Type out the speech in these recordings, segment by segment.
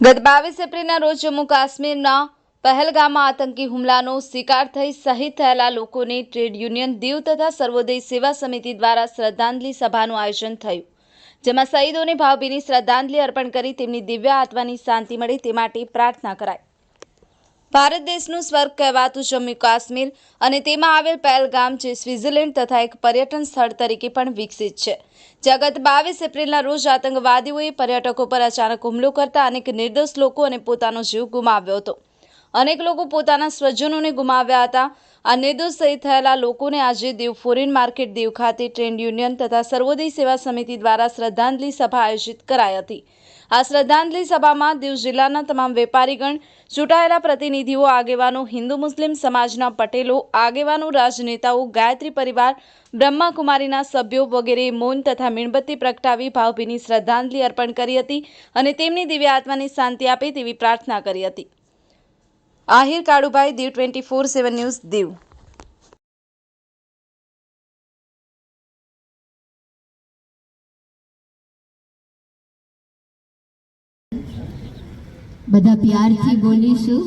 ગત બાવીસ એપ્રિલના રોજ જમ્મુ કાશ્મીરના પહેલગામમાં આતંકી હુમલાનો શિકાર થઈ શહીદ થયેલા લોકોને ટ્રેડ યુનિયન દીવ તથા સર્વોદય સેવા સમિતિ દ્વારા શ્રદ્ધાંજલિ સભાનું આયોજન થયું, જેમાં શહીદોને ભાવભીની શ્રદ્ધાંજલિ અર્પણ કરી તેમની દિવ્ય આત્માની શાંતિ મળે તે માટે પ્રાર્થના કરાઈ. ભારત દેશનું સ્વર્ગ કહેવાતું જમ્મુ કાશ્મીર અને તેમાં આવેલ પહેલગામ જે સ્વિટ્ઝરલેન્ડ તથા એક પર્યટન સ્થળ તરીકે પણ વિકસિત છે. જગત બાવીસ એપ્રિલના રોજ આતંકવાદીઓએ પર્યટકો પર અચાનક હુમલો કરતા અનેક નિર્દોષ લોકો અને પોતાનો જીવ ગુમાવ્યો હતો. અનેક લોકો પોતાના સ્વજનોને ગુમાવ્યા હતા. આ નિર્દોષ શહીદ થયેલા લોકોને આજે દીવ ફોરેન માર્કેટ દીવ ખાતે ટ્રેડ યુનિયન તથા સર્વોદય સેવા સમિતિ દ્વારા શ્રદ્ધાંજલિ સભા આયોજિત કરાઈ હતી. આ શ્રદ્ધાંજલિ સભામાં દીવ જિલ્લાના તમામ વેપારીગણ, ચૂંટાયેલા પ્રતિનિધિઓ, આગેવાનો, હિન્દુ મુસ્લિમ સમાજના પટેલો, આગેવાનો, રાજનેતાઓ, ગાયત્રી પરિવાર, બ્રહ્માકુમારીના સભ્યો વગેરે મૌન તથા મીણબત્તી પ્રગટાવી ભાવભીની શ્રદ્ધાંજલિ અર્પણ કરી હતી અને તેમની દિવ્ય આત્માની શાંતિ આપે તેવી પ્રાર્થના કરી હતી. Ahir Kalubhai, Diu twenty four seven news, Diu. બધા પ્યારથી બોલીશું.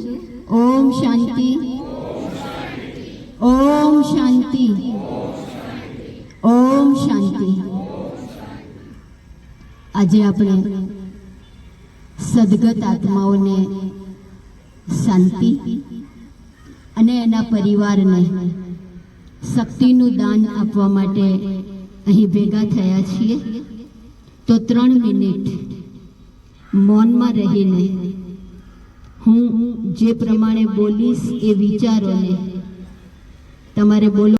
ઓમ શાંતિ. ઓમ શાંતિ. ઓમ શાંતિ. આજે આપણે સદગત આત્માઓને શાંતિ અને એના પરિવારને શક્તિનું દાન આપવા માટે અહીં ભેગા થયા છીએ. તો ત્રણ મિનિટ મૌનમાં રહીને હું જે પ્રમાણે બોલીશ એ વિચારોને તમારે બોલો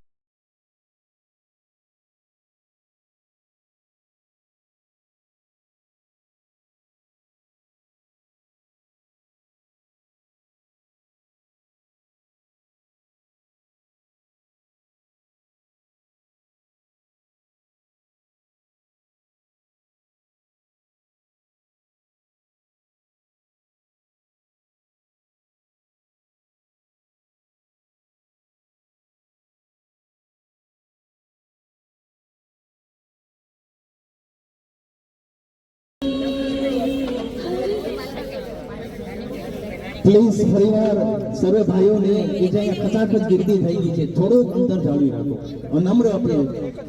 પ્લીઝ ફરીવાર સર્વે ભાઈઓને કે જે અહીંયા ખચાખચ ગીર્દી થઈ ગઈ છે થોડુંક અંતર જાળવી રાખો. અનમ્ર અપીલ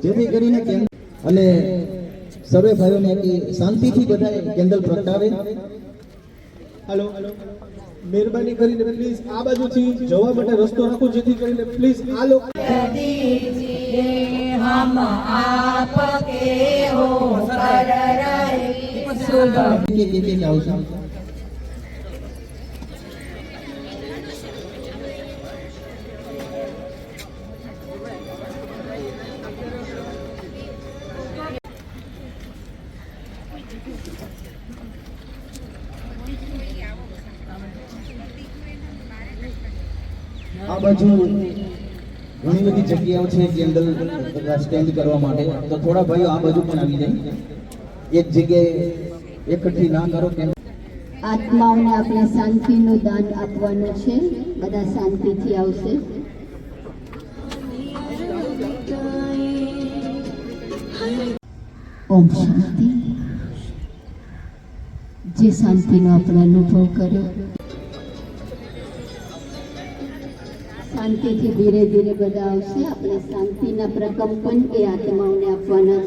જેથી કરીને અને સર્વે ભાઈઓને કે શાંતિથી બધાએ કેન્ડલ પ્રગટાવે. હાલો મહેરબાની કરીને પ્લીઝ આ બાજુથી જવા માટે રસ્તો રાખો જેથી કરીને પ્લીઝ આ લોકો કે કે કે આવશે. આ બાજુ ઘણી બધી જગ્યાઓ છે કેન્ડલ સ્ટેન્ડ કરવા માટે. તો થોડા ભાઈઓ આ બાજુ પણ આવી જાય. એક જગ્યાએ એકઠી ના કરો કેમ? આત્માઓને આપણે શાંતિનું દાન આપવાનું છે. બધા શાંતિથી આવશે. ઓમ શાંતિ. જે શાંતિનો આપણે અનુભવ કર્યો. શાંતિથી ધીરે ધીરે બધા આવશે. આપણે શાંતિના પ્રકંપન એ આત્માઓને આપવાના